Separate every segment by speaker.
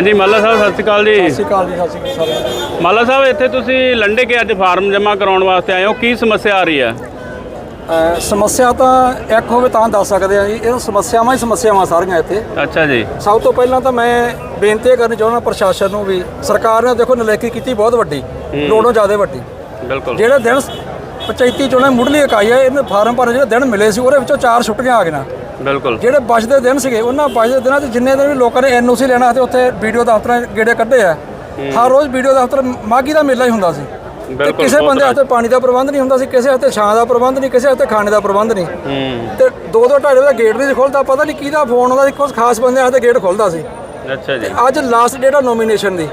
Speaker 1: ਹਾਂਜੀ ਮੱਲਾ ਸਾਹਿਬ ਸਤਿ ਸ਼੍ਰੀ ਅਕਾਲ ਜੀ।
Speaker 2: ਸਤਿ ਸ਼੍ਰੀ ਅਕਾਲ ਜੀ ਸਤਿ ਸ਼੍ਰੀ ਅਕਾਲ ਸਾਰਿਆਂ
Speaker 1: ਮੱਲਾ ਸਾਹਿਬ ਇੱਥੇ ਤੁਸੀਂ ਲੰਡੇ ਕੇ ਅੱਜ ਫਾਰਮ ਜਮ੍ਹਾਂ ਕਰਾਉਣ ਵਾਸਤੇ ਆਏ ਹੋ। ਕੀ ਸਮੱਸਿਆ ਆ ਰਹੀ ਹੈ?
Speaker 2: ਅਹ ਸਮੱਸਿਆ ਤਾਂ ਇੱਕ ਹੋਵੇ ਤਾਂ ਦੱਸ ਸਕਦੇ ਆ ਜੀ। ਇਹ ਸਮੱਸਿਆਵਾਂ ਹੀ ਸਮੱਸਿਆਵਾਂ ਸਾਰੀਆਂ ਇੱਥੇ।
Speaker 1: ਅੱਛਾ ਜੀ।
Speaker 2: ਸਭ ਤੋਂ ਪਹਿਲਾਂ ਤਾਂ ਮੈਂ ਬੇਨਤੀ ਇਹ ਕਰਨੀ ਚਾਹੁੰਦਾ ਪ੍ਰਸ਼ਾਸਨ ਨੂੰ ਵੀ ਸਰਕਾਰ ਨੇ ਦੇਖੋ ਨਲਾਇਕੀ ਕੀਤੀ ਬਹੁਤ ਵੱਡੀ ਲੋੜੋਂ ਜ਼ਿਆਦਾ ਵੱਡੀ।
Speaker 1: ਬਿਲਕੁਲ।
Speaker 2: ਜਿਹੜੇ ਦਿਨ ਪੰਚਾਇਤੀ ਚੋਣਾਂ ਮੁੱਢਲੀ ਇਕਾਈ ਹੈ ਇਹਨੇ ਫਾਰਮ ਭਰਨ ਜਿਹੜੇ ਦਿਨ ਮਿਲੇ ਸੀ ਉਹਦੇ ਵਿੱਚੋਂ ਚਾਰ ਛੁੱਟੀਆਂ ਆ ਗਈਆਂ।
Speaker 1: ਬਿਲਕੁਲ।
Speaker 2: ਜਿਹੜੇ ਬਚਦੇ ਦਿਨ ਸੀਗੇ ਉਹਨਾਂ ਬਚਦੇ ਦਿਨਾਂ 'ਚ ਜਿੰਨੇ ਦਿਨ ਵੀ ਲੋਕਾਂ ਨੇ ਐਨਓਸੀ ਲੈਣਾ ਤੇ ਉੱਥੇ ਵੀਡੀਓ ਦਫ਼ਤਰਾਂ ਗੇੜੇ ਕੱਢੇ ਆ। ਹਰ ਰੋਜ਼ ਵੀਡੀਓ ਦਫ਼ਤਰ ਮਾਗੀ ਦਾ ਮੇਲਾ ਹੀ ਹੁੰਦਾ ਸੀ। ਤੇ ਕਿਸੇ ਬੰਦੇ ਹੱਥੇ ਪਾਣੀ ਦਾ ਪ੍ਰਬੰਧ ਨਹੀਂ ਹੁੰਦਾ ਸੀ ਕਿਸੇ ਹੱਥੇ ਛਾਂ ਦਾ ਪ੍ਰਬੰਧ ਨਹੀਂ ਕਿਸੇ ਹੱਥੇ ਖਾਣੇ ਦਾ ਪ੍ਰਬੰਧ ਨਹੀਂ। ਤੇ ਦੋ ਦੋ ਢਾਈ ਵਜੇ ਦਾ ਗੇਟ ਨਹੀਂ ਸੀ ਖੁੱਲਦਾ ਪਤਾ ਨਹੀਂ ਕਿਹਦਾ ਫੋਨ ਆਉਂਦਾ ਸੀ ਕੁਝ ਖਾਸ ਬੰਦੇ ਹੱਥੇ ਗੇਟ ਖੁੱਲਦਾ ਸੀ।
Speaker 1: ਅੱਛਾ ਜੀ।
Speaker 2: ਅੱਜ ਲਾਸਟ ਡੇਟ ਆ ਨੋਮੀਨੇਸ਼ਨ ਦੀ।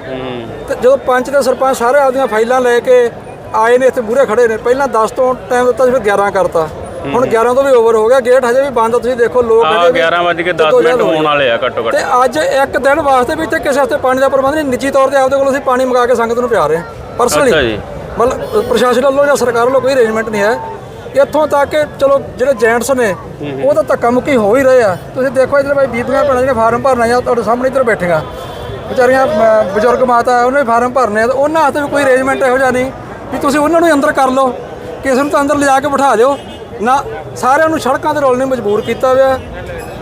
Speaker 2: ਤੇ ਜਦੋਂ ਪੰਚ ਤੇ ਸਰਪੰਚ ਸਾਰੇ ਆਪਦੀਆਂ ਫਾਈਲਾਂ ਲੈ ਕੇ ਆਏ ਨੇ ਇੱਥੇ ਮੂਹਰੇ ਖੜੇ ਨੇ ਪਹਿਲਾਂ 10 ਤੋਂ ਟਾਈਮ ਦਿੱਤਾ ਸੀ ਫਿਰ 11 ਕਰਤਾ। ਹੁਣ 11 ਤੋਂ ਵੀ ਓਵਰ ਹੋ ਗਿਆ ਗੇਟ ਹਜੇ ਵੀ ਬੰਦ ਆ, ਤੁਸੀਂ ਦੇਖੋ ਲੋਕ
Speaker 1: ਆ
Speaker 2: ਹਜੇ ਵੀ
Speaker 1: 11 ਵਜੇ ਕੇ 10
Speaker 2: ਜਦੋਂ
Speaker 1: ਮਿੰਟ
Speaker 2: ਜਦ ਹੋਏ।
Speaker 1: ਹੋਣ ਵਾਲੇ ਆ ਘੱਟੋ ਘੱਟ।
Speaker 2: ਤੇ ਅੱਜ ਇੱਕ ਦਿਨ ਵਾਸਤੇ ਵੀ ਇੱਥੇ ਕਿਸੇ ਵਾਸਤੇ ਪਾਣੀ ਦਾ ਪ੍ਰਬੰਧ ਨਹੀਂ ਨਿੱਜੀ ਤੌਰ ਤੇ ਆਪਦੇ ਕੋਲ ਅਸੀਂ ਪਾਣੀ ਮੰਗਾ ਕੇ ਸੰਗਤ ਨੂੰ ਪਿਆ ਰਹੇ ਹਾਂ
Speaker 1: ਅੱਛਾ
Speaker 2: ਪਰਸਨਲੀ
Speaker 1: ਜੀ।
Speaker 2: ਮਤਲਬ ਪ੍ਰਸ਼ਾਸਨ ਵੱਲੋਂ ਜਾਂ ਸਰਕਾਰ ਵੱਲੋਂ ਕੋਈ ਅਰੇਂਜਮੈਂਟ ਨਹੀਂ ਹੈ। ਇੱਥੋਂ ਤੱਕ ਕਿ ਚਲੋ ਜਿਹੜੇ ਜੈਂਟਸ ਨੇ ਉਹ ਤਾਂ ਧੱਕਾ ਮੁੱਕੀ ਹੋ ਹੀ ਰਹੇ ਆ। ਤੁਸੀਂ ਦੇਖੋ ਇੱਧਰ ਭਾਈ ਬੀਬੀਆਂ ਭੈਣਾਂ ਜਿਹੜੇ ਫਾਰਮ ਭਰਨ ਆਈਆਂ ਤੁਹਾਡੇ ਸਾਹਮਣੇ ਇੱਧਰ ਬੈਠੀਆਂ। ਵਿਚਾਰੀਆਂ ਅਮ, ਬਜ਼ੁਰਗ ਮਾਤਾ ਉਹਨੇ ਵੀ ਫਾਰਮ ਭਰਨੇ ਆ ਤੇ ਉਹਨਾਂ ਹੱਥ ਵੀ ਕੋਈ ਅਰੇਂਜਮੈਂਟ ਇਹੋ ਜਿਹਾ ਨਹੀਂ ਵੀ ਤੁਸੀਂ ਉਹਨਾਂ ਨੂੰ ਹੀ ਅੰਦਰ ਕਰ ਲਓ। ਕਿਸੇ ਨੂੰ ਤਾਂ ਅੰਦਰ ਲਿਜਾ ਕੇ ਬਿਠਾ ਦਿਓ। ਨਾ ਸਾਰਿਆਂ ਨੂੰ ਸੜਕਾਂ ਤੇ ਰੋਲਣੇ ਮਜਬੂਰ ਕੀਤਾ ਹੋਇਆ।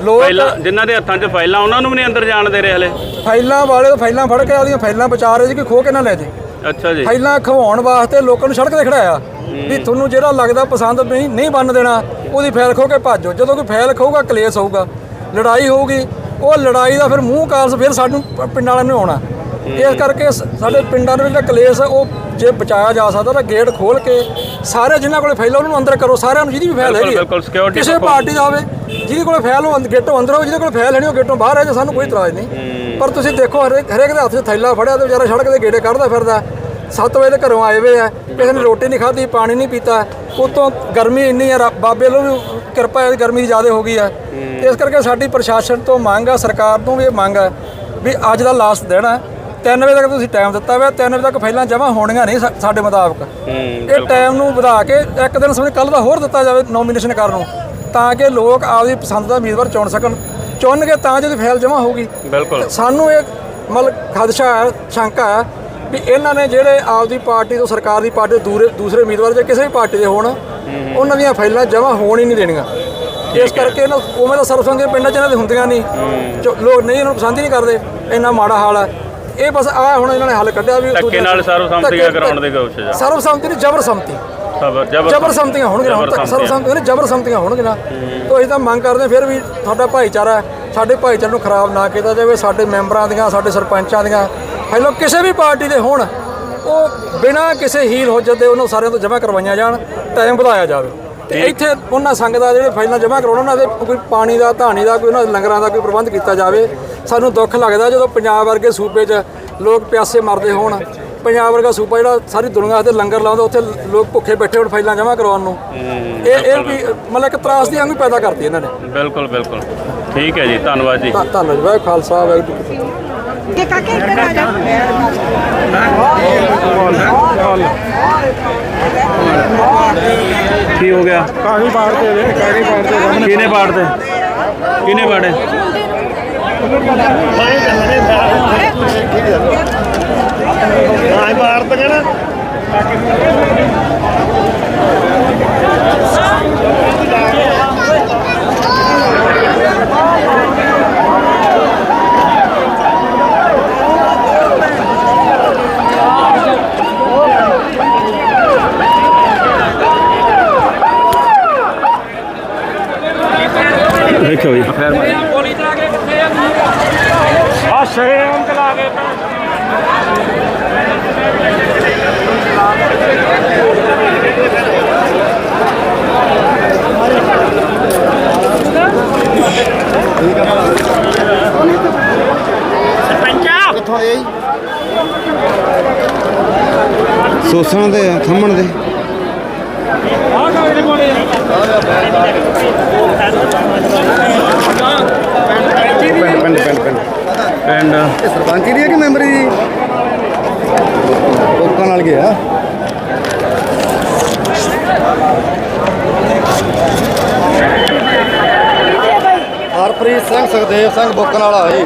Speaker 2: ਲੋਕ
Speaker 1: ਪਹਿਲਾਂ ਜਿਨ੍ਹਾਂ ਦੇ ਹੱਥਾਂ 'ਚ ਫਾਈਲਾਂ ਉਹਨਾਂ ਨੂੰ ਵੀ ਨਹੀਂ ਅੰਦਰ ਜਾਣ ਦੇ ਰਹੇ ਹਲੇ?
Speaker 2: ਫਾਈਲਾਂ ਵਾਲੇ ਫਾਈਲਾਂ ਫੜ ਕੇ ਆਪਦੀਆਂ ਫਾਈਲਾਂ ਬਚਾ ਰਹੇ ਸੀ ਕਿ ਖੋ ਕੇ ਨਾ ਲੈ ਜੇ?
Speaker 1: ਅੱਛਾ ਜੀ।
Speaker 2: ਫਾਈਲਾਂ ਖਵਾਉਣ ਵਾਸਤੇ ਲੋਕਾਂ ਨੂੰ ਸੜਕ ਤੇ ਖੜਾਇਆ। ਵੀ ਤੁਹਾਨੂੰ ਜਿਹੜਾ ਲੱਗਦਾ ਪਸੰਦ ਨਹੀਂ ਨਹੀਂ ਬੰਨ ਦੇਣਾ ਉਹਦੀ ਫਾਈਲ ਖੋ ਕੇ ਭੱਜੋ ਜਦੋਂ ਕੋਈ ਫਾਈਲ ਖੋਊਗਾ ਕਲੇਸ਼ ਹੋਊਗਾ। ਲੜਾਈ ਹੋਊਗੀ ਉਹ ਲੜਾਈ ਦਾ ਫਿਰ ਮੂੰਹ ਕਾਲਸ ਫਿਰ ਸਾਨੂੰ ਪ- ਪਿੰਡਾਂ ਵਾਲਿਆਂ ਨੂੰ ਆਉਣਾ। ਇਸ ਕਰਕੇ ਸਾਡੇ ਪਿੰਡਾਂ ਦੇ ਵਿੱਚ ਜਿਹੜਾ ਕਲੇਸ਼ ਆ, ਉਹ ਜੇ ਬਚਾਇਆ ਜਾ ਸਕਦਾ ਤਾਂ ਗੇਟ ਖੋਲ ਕੇ ਸਾਰੇ ਜਿਨ੍ਹਾਂ ਕੋਲੇ ਫਾਈਲ ਉਹਨਾਂ ਨੂੰ ਅੰਦਰ ਕਰੋ ਸਾਰਿਆਂ ਨੂੰ ਜਿਹਦੀ ਵੀ
Speaker 1: ਬਿਲਕੁਲ,
Speaker 2: ਹੈਗੀ
Speaker 1: security
Speaker 2: ਕਿਸੇ। ਪਾਰਟੀ ਦਾ ਹੋਵੇ ਜਿਹਦੇ ਕੋਲੇ ਫਾਈਲ ਉਹ ਅੰਦ- ਗੇਟੋਂ ਅੰਦਰ ਹੋਵੇ ਜਿਹਦੇ ਕੋਲੇ ਫਾਈਲ ਹੈ ਨਹੀਂ ਉਹ ਗੇਟੋਂ ਬਾਹਰ ਹੈ ਜੇ ਸਾਨੂੰ ਕੋਈ ਇਤਰਾਜ਼ ਨਹੀਂ। ਪਰ ਤੁਸੀਂ ਦੇਖੋ ਹਰੇਕ ਹਰੇਕ ਦੇ ਹੱਥ 'ਚ ਥੈਲਾ ਫੜਿਆ ਤੇ ਵਿਚਾਰਾ ਸੜਕ ਦੇ ਗੇੜੇ ਕੱਢਦਾ ਫਿਰਦਾ। 7 ਵਜੇ ਦੇ ਘਰੋਂ ਆਏ ਵੇ ਆ ਕਿਸੇ ਨੇ ਰੋਟੀ ਨਹੀਂ ਖਾਧੀ ਪਾਣੀ ਨਹੀਂ ਪੀਤਾ। ਉਤੋਂ ਗਰਮੀ ਇੰਨੀ ਆ ਰੱਬ- ਬਾਬੇ ਵੱਲੋਂ ਵੀ ਕਿਰਪਾ ਹੈ ਗਰਮੀ ਜ਼ਿਆਦਾ ਹੋ ਗਈ ਆ। ਇਸ ਕਰਕੇ ਸਾਡੀ ਪ੍ਰਸ਼ਾਸਨ ਤੋਂ ਮੰਗ ਆ ਸਰਕਾਰ ਤੋਂ ਵੀ ਇਹ ਮੰਗ ਆ ਵੀ ਅੱਜ ਦਾ ਲਾਸਟ ਦਿਨ ਆ। 3 ਵਜੇ ਤੱਕ ਤੁਸੀਂ ਟਾਈਮ ਦਿੱਤਾ ਹੋਇਆ 3 ਵਜੇ ਤੱਕ ਪਹਿਲਾਂ ਜਮ੍ਹਾਂ ਹੋਣੀਆਂ ਨਹੀਂ ਸਾ- ਸਾਡੇ ਮੁਤਾਬਕ। ਇਹ ਟਾਈਮ ਨੂੰ ਵਧਾ ਕੇ ਇੱਕ ਦਿਨ ਸਮਝ ਕੱਲ ਦਾ ਹੋਰ ਦਿੱਤਾ ਜਾਵੇ ਨੋਮੀਨੇਸ਼ਨ ਕਰਨ ਨੂੰ ਤਾਂ ਕਿ ਲੋਕ ਆਪਦੀ ਪਸੰਦ ਦਾ ਉਮੀਦਵਾਰ ਚੁਣ ਸਕਣ। ਚੁਣਨਗੇ ਤਾਂ ਜਦੋਂ ਫਾਈਲ ਜਮ੍ਹਾਂ ਹੋਊਗੀ
Speaker 1: ਬਿਲਕੁਲ।
Speaker 2: ਸਾਨੂੰ ਇਹ ਮਤਲਬ ਖਦਸ਼ਾ ਹੈ ਸ਼ੰਕਾ ਹੈ ਵੀ ਇਹਨਾਂ ਨੇ ਜਿਹੜੇ ਆਪਦੀ ਪਾਰਟੀ ਤੋਂ ਸਰਕਾਰ ਦੀ ਪਾਰਟੀ ਤੋਂ ਦੂਰੇ ਦੂਸਰੇ ਉਮੀਦਵਾਰ ਜੇ ਕਿਸੇ ਵੀ ਪਾਰਟੀ ਦੇ ਹੋਣ ਉਹਨਾਂ ਦੀਆਂ ਫਾਈਲਾਂ ਜਮ੍ਹਾਂ ਹੋਣ ਹੀ ਨਹੀਂ ਦੇਣੀਆਂ। ਇਸ ਕਰਕੇ ਇਹਨਾਂ ਉਵੇਂ ਤਾਂ ਸਰਬਸੰਮਤੀ ਪਿੰਡਾਂ 'ਚ ਇਹਨਾਂ ਦੇ ਹੁੰਦੀਆਂ ਨਹੀਂ। ਜੋ ਲੋਕ ਨਹੀਂ ਇਹਨਾਂ ਨੂੰ ਪਸੰਦ ਹੀ ਨਹੀਂ ਕਰਦੇ। ਇੰਨਾ ਮਾੜਾ ਹਾਲ ਹੈ। ਇਹ ਬਸ ਆ ਹੁਣ ਇਹਨਾਂ ਨੇ ਹੱਲ ਕੱਢਿਆ ਵੀ
Speaker 1: ਧੱਕੇ ਨਾਲ ਸਰਬਸੰਮਤੀਆਂ
Speaker 2: ਧੱਕੇ-
Speaker 1: ਕਰਾਉਣ ਦੀ ਕੋਸ਼ਿਸ਼ ਆ
Speaker 2: ਸਰਬਸੰਮਤੀ ਨਹੀਂ ਜ਼ਬਰ ਸੰਮਤੀ
Speaker 1: ਜਬਰ
Speaker 2: ਸੰਮਤੀਆਂ ਹੋਣਗੀਆਂ ਹੁਣ ਤੱਕ ਸਰਬਸੰਮਤੀਆਂ ਨਹੀਂ ਜ਼ਬਰ ਸੰਮਤੀਆਂ ਹੋਣਗੀਆਂ ਤੋਂ ਅਸੀਂ ਤਾਂ ਮੰਗ ਕਰਦੇ ਫਿਰ ਵੀ ਸਾਡਾ ਭਾਈਚਾਰਾ ਸਾਡੇ ਭਾਈਚਾਰੇ ਨੂੰ ਖਰਾਬ ਨਾ ਕੀਤਾ ਜਾਵੇ ਸਾਡੇ ਮੈਂਬਰਾਂ ਦੀਆਂ ਸਾਡੇ ਸਰਪੰਚਾਂ ਦੀਆਂ। ਪਹਿਲਾਂ ਕਿਸੇ ਵੀ ਪਾਰਟੀ ਦੇ ਹੋਣ ਉਹ ਬਿਨਾਂ ਕਿਸੇ ਹੀਲ ਹੁਜਤ ਦੇ ਉਹਨਾਂ ਸਾਰਿਆਂ ਤੋਂ ਜਮ੍ਹਾਂ ਕਰਵਾਈਆਂ ਜਾਣ ਟਾਈਮ ਵਧਾਇਆ ਜਾਵੇ। ਤੇ ਇੱਥੇ ਉਹਨਾਂ ਸੰਗਤਾਂ ਜਿਹੜੇ ਫਾਈਲਾਂ ਜਮ੍ਹਾਂ ਕਰਾਉਣ ਉਹਨਾਂ ਦੇ ਕੋਈ ਪਾਣੀ ਦਾ ਧਾਣੀ ਦਾ ਕੋਈ ਉਹਨਾਂ ਦੇ ਲੰਗਰਾਂ ਦਾ ਕੋਈ ਪ੍ਰਬੰਧ ਕੀਤਾ ਜਾਵੇ ਸਾਨੂੰ ਦੁੱਖ ਲੱਗਦਾ ਜਦੋਂ ਪੰਜਾਬ ਵਰਗੇ ਸੂਬੇ 'ਚ ਲੋਕ ਪਿਆਸੇ ਮਰਦੇ ਹੋਣ। ਪੰਜਾਬ ਵਰਗਾ ਸੂਬਾ ਜਿਹੜਾ ਸਾਰੀ ਦੁਨੀਆ ਦੇ ਲੰਗਰ ਲਾਉਂਦਾ ਉੱਥੇ ਲੋਕ ਭੁੱਖੇ ਬੈਠੇ ਹੋਣ ਫਾਈਲਾਂ ਜਮ੍ਹਾਂ ਕਰਾਉਣ ਨੂੰ। ਇਹ ਇਹ ਵੀ ਮਤਲਬ ਇੱਕ ਤਰਾਸ ਦੀ ਵਾਂਗੂ ਪੈਦਾ ਕਰਦੀ ਇਹਨਾਂ ਨੇ।
Speaker 1: ਬਿਲਕੁਲ ਬਿਲਕੁਲ। ਠੀਕ ਹੈ ਜੀ ਧੰਨਵਾਦ ਜੀ।
Speaker 2: ਧੰਨਵਾਦ ਵਾਹਿਗੁਰੂ ਖਾਲਸਾ ਵਾਹਿਗੁਰੂ ਕਿ
Speaker 3: ਕਾਕੇ ਇੱਧਰ ਜਾ
Speaker 1: ਕੀ ਹੋ ਗਿਆ?
Speaker 2: ਕਾਗਜ਼ ਪਾੜਦੇ ਵੇ ਕਾਗਜ਼ ਪਾੜਦੇ
Speaker 1: ਕਿਹਨੇ ਪਾੜਦੇ ਕਿਹਨੇ ਪਾੜੇ? ਦੇਖੋ ਜੀ।
Speaker 2: ਆ ਸ਼ਰੇਆਮ ਚਲਾ ਕੇ
Speaker 4: ਕਿੱਥੋਂ ਦੇ ਸੋਸਣ ਦੇ ਆ, ਥੰਮਣ ਦੇ। ਪਿੰਡ ਪਿੰਡ ਪਿੰਡ
Speaker 1: ਐਂਡ
Speaker 4: ਇਹ ਸਰਪੰਚੀ ਦੀ ਹੈ। ਕਿ ਮੈਂਬਰੀ ਦੀ ਲੋਕਾਂ ਨਾਲ ਗਿਆ ਹਰਪ੍ਰੀਤ ਸਿੰਘ ਸੁਖਦੇਵ ਸਿੰਘ ਬੁੱਕਣ ਵਾਲਾ ਜੀ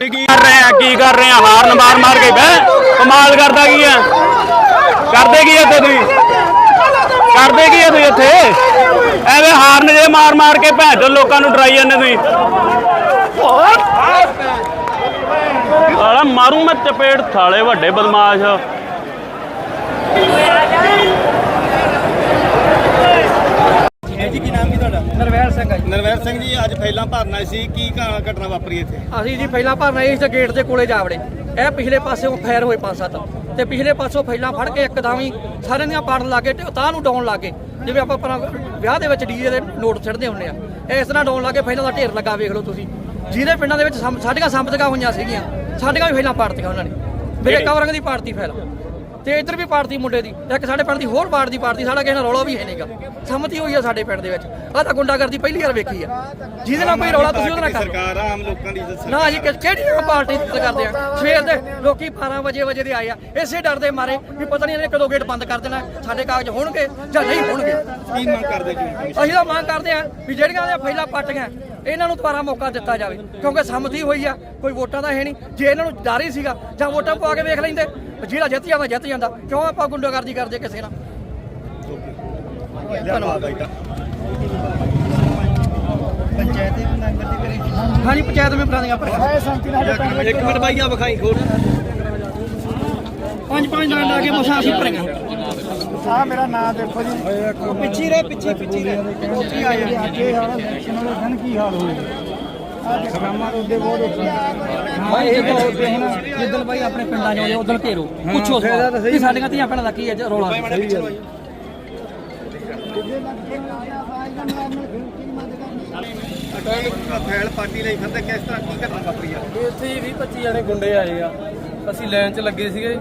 Speaker 1: ਕੀ ਕਰ ਰਹੇ ਆ, ਕੀ ਕਰ ਰਹੇ ਆ? ਹਾਰਨ ਮਾਰ ਮਾਰ ਕੇ ਬੈ ਕਮਾਲ ਕਰਦਾ ਕੀ ਆ? ਕਰਦੇ ਕੀ ਇੱਥੇ ਤੁਸੀਂ? ਕਰਦੇ ਕੀ ਆ ਤੁਸੀਂ ਇੱਥੇ? ਐਵੇਂ ਹਾਰਨ ਜੇ ਮਾਰ ਮਾਰ ਕੇ ਭੈਣ ਚੋ ਲੋਕਾਂ ਨੂੰ ਡਰਾਈ ਜਾਂਦੇ ਤੁਸੀਂ। ਆਲਾ ਮਾਰੂ ਮੈਂ ਚਪੇੜ, ਥਾਲੇ ਵੱਡੇ ਬਦਮਾਸ਼।
Speaker 3: ਨਰਵੈਲ ਸਿੰਘ ਆ ਜੀ।
Speaker 4: ਨਰਵੈਰ ਸਿੰਘ ਜੀ ਅੱਜ ਪਹਿਲਾਂ ਭਰਨਾ ਸੀ ਕੀ ਘ- ਘਟਨਾ ਵਾਪਰੀ ਇੱਥੇ?
Speaker 3: ਅਸੀਂ ਜੀ ਪਹਿਲਾਂ ਭਰਨਾ ਇਸ ਗੇਟ ਦੇ ਕੋਲੇ ਜਾ ਵੜੇ। ਇਹ ਪਿਛਲੇ ਪਾਸਿਓਂ ਫਾਇਰ ਹੋਏ ਪੰਜ ਸੱਤ। ਤੇ ਪਿਛਲੇ ਪਾਸੋਂ ਫੈਲਾਂ ਫੜ ਕੇ ਇੱਕਦਮ ਹੀ ਸਾਰਿਆਂ ਦੀਆਂ ਪਾੜਨ ਲੱਗੇ ਤੇ ਉਤਾਹ ਨੂੰ ਡਾਉਣ ਲੱਗੇ ਜਿਵੇਂ ਆਪਾਂ ਆਪਣਾ ਵਿਆਹ ਦੇ ਵਿੱਚ ਡੀਜੇ ਦੇ ਨੋਟ ਛੱਡਦੇ ਹੁੰਦੇ ਆ। ਇਸ ਤਰ੍ਹਾਂ ਡਾਉਣ ਲੱਗੇ ਫੈਲਾਂ ਦਾ ਢੇਰ ਲੱਗਾ ਵੇਖ ਲਓ ਤੁਸੀਂ। ਜਿਹਦੇ ਪਿੰਡਾਂ ਦੇ ਵਿੱਚ ਸਾਡੀਆਂ ਸੰਪਤਕਾਂ ਹੋਈਆਂ ਸੀਗੀਆਂ ਸਾਡੀਆਂ ਵੀ ਫੈਲਾਂ ਪਾੜਤੀਆਂ ਉਹਨਾਂ ਨੇ। ਮੇਰੇ ਕਵਰੰਗ ਦੀ ਪਾੜਤੀ ਫੈਲ। ਤੇ ਇੱਧਰ ਵੀ ਪਾੜਤੀ ਮੁੰਡੇ ਦੀ ਇੱਕ ਸਾਡੇ ਪਿੰਡ ਦੀ ਹੋਰ ਪਾੜਤੀ ਪਾੜਤੀ ਸਾਡਾ ਕਿਸੇ ਨਾਲ ਰੌਲਾ ਵੀ ਹੈ ਨਹੀਂਗਾ ਸੰਮਤੀ ਹੋਈ ਆ ਸਾਡੇ ਪਿੰਡ ਦੇ ਵਿੱਚ। ਆਹ ਤਾਂ ਗੁੰਡਾਗਰਦੀ ਪਹਿਲੀ ਵਾਰ ਵੇਖੀ ਆ। ਜਿਹਦੇ ਨਾਲ ਕੋਈ ਰੌਲਾ ਤੁਸੀਂ ਉਹਦੇ ਨਾਲ ਕਰ
Speaker 4: ਸਰਕਾਰ ਆ, ਆਮ ਲੋਕਾਂ ਦੀ ਦੱਸੋ
Speaker 3: ਨਾ ਜੀ ਕਿ- ਕਿਹੜੀ ਪਾਰਟੀ ਦੀ ਗੱਲ ਕਰਦੇ ਆ? ਸਵੇਰ ਦੇ ਲੋਕੀ 12 ਵਜੇ ਵਜੇ ਦੇ ਆਏ ਆ। ਇਸੇ ਡਰ ਦੇ ਮਾਰੇ ਵੀ ਪਤਾ ਨਹੀਂ ਇਹਨੇ ਕਦੋਂ ਗੇਟ ਬੰਦ ਕਰ ਦੇਣਾ ਸਾਡੇ ਕਾਗਜ਼ ਹੋਣਗੇ ਜਾਂ ਨਹੀਂ ਹੋਣਗੇ।
Speaker 4: ਕੀ ਮੰਗ ਕਰਦੇ ਜੀ
Speaker 3: ਅਸੀਂ ਤਾਂ ਮੰਗ ਕਰਦੇ ਆ ਵੀ ਜਿਹੜੀਆਂ ਦੇ ਫੈਲਾ ਪੱਟ ਗਏ ਇਹਨਾਂ ਨੂੰ ਦੁਬਾਰਾ ਮੌਕਾ ਦਿੱਤਾ ਜਾਵੇ ਕਿਉਂਕਿ ਸੰਮਤੀ ਹੋਈ ਆ ਕੋਈ ਵੋਟਾਂ ਦਾ ਹੈ ਨਹੀਂ। ਜੇ ਇਹਨਾਂ ਨੂੰ ਡਰ ਹੀ ਸੀਗਾ ਜਾਂ ਵੋਟਾਂ ਪਵਾ ਕੇ ਵੇਖ ਲੈਂਦੇ ਜਿਹੜਾ ਜਿੱਤ ਜਾਂਦਾ ਜਿੱਤ ਜਾਂਦਾ ਕਿਉਂ ਆਪਾਂ ਗੁੰਡਾਗਰਦੀ ਕਰਦੇ ਕਿਸੇ ਨਾਲ? ਧੰਨਵਾਦ ਹਾਂਜੀ ਪੰਚਾਇਤ ਮੈਂਬਰਾਂ ਦੀਆਂ
Speaker 4: ਇੱਕ ਮਿੰਟ ਬਾਈ ਆ ਵਿਖਾਈ ਖੋਲ।
Speaker 3: ਪੰਜ ਪੰਜ ਨਾਲ ਲਾ ਕੇ ਮਸਾਂ ਅਸੀਂ ਭਰੀਆਂ
Speaker 5: ਆ ਮੇਰਾ ਨਾਮ ਦੇਖੋ ਜੀ। ਪਿੱਛੇ ਰਹਿ ਪਿੱਛੇ ਪਿੱਛੇ ਰਹਿ। ਉੱਥੇ ਆ। ਜਾ ਕੀ ਹਾਲ ਇਲੈਕਸ਼ਨ ਵਾਲੇ ਦਿਨ ਕੀ ਹਾਲ ਹੋਏ? ਸਗਰਾਮਾ ਦੇ ਉੱਤੇ ਬਹੁਤ
Speaker 3: ਭਾਈ ਇਹ ਤਾਂ ਉੱਤੇ ਹੁਣ ਜਿੱਦਣ ਭਾਈ ਆਪਣੇ ਪਿੰਡਾਂ 'ਚ ਆਉਂਦੇ ਉਦੋਂ ਘੇਰੋ। ਪੁੱਛੋ ਸਵਾਲ ਕਿ ਸਾਡੀਆਂ ਧੀਆਂ ਭੈਣਾਂ ਦਾ ਕੀ ਹੈ ਰੋਲਾ?
Speaker 4: ਫੈਲ ਪਾਰਟੀ ਲਈ ਫਿਰਦੇ ਕਿਸ ਤਰ੍ਹਾਂ ਕੀ ਘਟਨਾ ਵਾਪਰੀ ਆ?
Speaker 6: ਇੱਥੇ ਹੀ 20 25 ਜਣੇ ਗੁੰਡੇ ਆਏ ਆ। ਅਸੀਂ ਲਾਈਨ 'ਚ ਲੱਗੇ ਸੀਗੇ।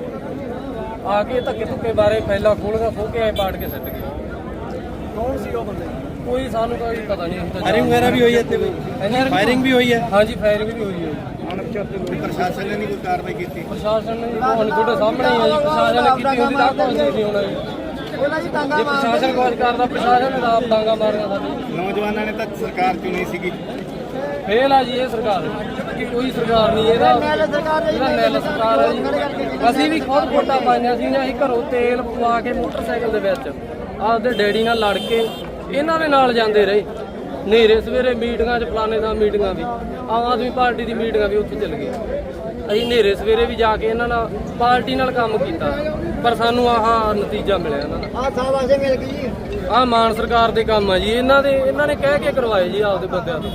Speaker 6: ਆ ਕੇ ਧੱਕੇ ਧੁੱਕੇ ਬਾਰੇ ਪਹਿਲਾਂ ਖੋਲਗਾ ਖੋ ਕੇ ਆਏ ਪਾੜ ਕੇ ਸੱਟ ਗਏ। ਕੌਣ ਸੀ ਉਹ ਬੰਦੇ? ਕੋਈ ਸਾਨੂੰ ਕੋਈ ਪਤਾ ਨਹੀਂ
Speaker 4: ਫਾਇਰਿੰਗ ਵਗੈਰਾ ਵੀ ਹੋਈ ਹੈ ਇੱਥੇ ਕੋਈ? ਫਾਇਰਿੰਗ ਵੀ ਹੋਈ ਹੈ?
Speaker 6: ਹਾਂਜੀ ਫਾਇਰਿੰਗ ਵੀ ਹੋਈ ਹੈ।
Speaker 4: ਪ੍ਰਸ਼ਾਸਨ ਨੇ ਨਹੀਂ ਕੋਈ ਕਾਰਵਾਈ ਕੀਤੀ?
Speaker 6: ਪ੍ਰਸ਼ਾਸਨ ਨੇ ਤੁਹਾਨੂੰ ਤੁਹਾਡੇ ਸਾਹਮਣੇ ਹੀ ਆ ਜੀ ਪ੍ਰਸ਼ਾਸਨ ਨੇ ਕੀਤੀ ਹੁੰਦੀ ਤਾਂ ਕੋਈ ਨਹੀਂ ਹੋਣਾ ਜੀ ਜੇ ਪ੍ਰਸ਼ਾਸਨ ਕੁਝ ਕਰਦਾ ਪ੍ਰਸ਼ਾਸਨ ਨੇ ਤਾਂ ਆਪ ਡਾਂਗਾ ਮਾਰੀਆਂ ਸਾਡੇ।
Speaker 4: ਨੌਜਵਾਨਾਂ ਨੇ ਤਾਂ ਸਰਕਾਰ ਚੁਣੀ ਸੀਗੀ।
Speaker 6: ਫੇਲ ਆ ਜੀ ਇਹ ਸਰਕਾਰ। ਕੋਈ ਸਰਕਾਰ ਨਹੀਂ ਇਹਦਾ ਸਰਕਾਰ ਆ ਜੀ। ਅਸੀਂ ਵੀ ਖੁਦ ਵੋਟਾਂ ਪਾਈਆਂ ਸੀ ਨੇ ਅਸੀਂ ਘਰੋਂ ਤੇਲ ਪਵਾ ਕੇ ਮੋਟਰਸਾਈਕਲ ਦੇ ਵਿੱਚ ਆਪਦੇ ਡੈਡੀ ਨਾਲ ਲੜ ਕੇ ਇਹਨਾਂ ਦੇ ਨਾਲ ਜਾਂਦੇ ਰਹੇ। ਨੇਰੇ ਸਵੇਰੇ ਮੀਟਿੰਗਾਂ 'ਚ ਫਲਾਣੇ ਦਾ ਮੀਟਿੰਗਾਂ ਵੀ ਆਮ ਆਦਮੀ ਪਾਰਟੀ ਦੀ ਮੀਟਿੰਗਾਂ ਵੀ ਉੱਥੇ ਚੱਲ ਗਏ ਅਸੀਂ ਨੇਰੇ ਸਵੇਰੇ ਵੀ ਜਾ ਕੇ ਇਹਨਾਂ ਨਾਲ ਪਾਰਟੀ ਨਾਲ ਕੰਮ ਕੀਤਾ ਪਰ ਸਾਨੂੰ ਆਹ ਨਤੀਜਾ ਮਿਲਿਆ ਇਹਨਾਂ ਦਾ।
Speaker 5: ਆ ਸਾਵਾਸੇ ਮਿਲ ਗਈ ਜੀ।
Speaker 6: ਆਹ ਮਾਨ ਸਰਕਾਰ ਦੇ ਕੰਮ ਆ ਜੀ ਇਹਨਾਂ ਦੇ ਇਹਨਾਂ ਨੇ ਕਹਿ ਕੇ ਕਰਵਾਏ ਜੀ ਆਪਦੇ ਬੰਦਿਆਂ ਤੋਂ।